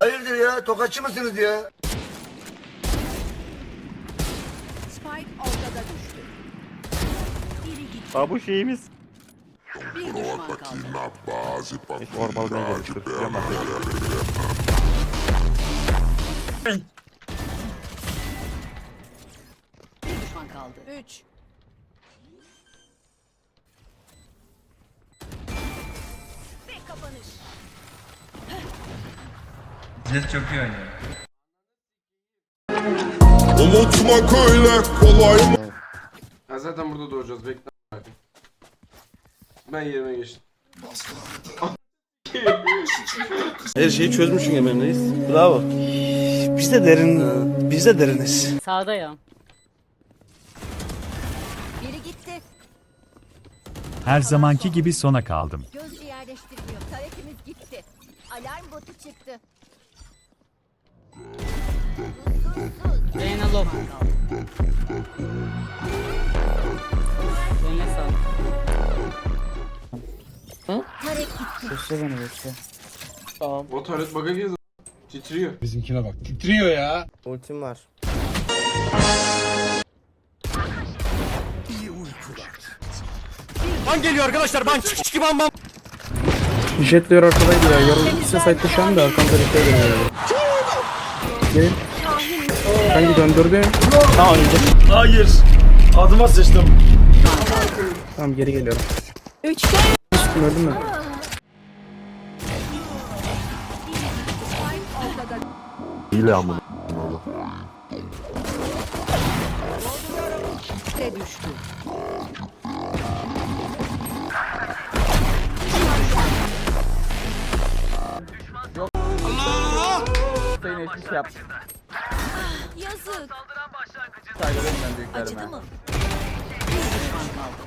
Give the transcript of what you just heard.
Hayırdır ya? Tokatçı mısınız ya? Spike ortada düştü. Biri gitti. Aa bu şeyimiz. Bir düşman kaldı. Orbalmaya geldik. Dur, yapma. Bir düşman kaldı. Üç. Jet çok iyi oynuyor. Unutmak öyle kolay mı? Ya zaten burada doğacağız bekle. Ben yerime geçtim. Her şeyi çözmüşsün reis. Bravo. Biz de derin, biz de deriniz. Sağda ya. Biri gitti. Her zamanki gibi sona kaldım. Gözcü yerleştiriliyor. Taretimiz gitti. Alarm botu çıktı. Low. Eline sağlık. Taret gitti. Beni bekle. O taret bug'a girdi. Titriyor. Ultim var. Ban geliyor arkadaşlar ban çık çık ban ban. Jetliyor ortadaydı ya. Yoruldu size site'de şu anda arkamda bir şey geliyor. Gelin. Hangi döndürdün? Tamam önce. Hayır. Adıma sıçtım. Tamam geri geliyorum. Üçte. Üstüm öldün mü? Hile amına. Düştü. Yazık. Acıdı mı? Bir düşman kaldı.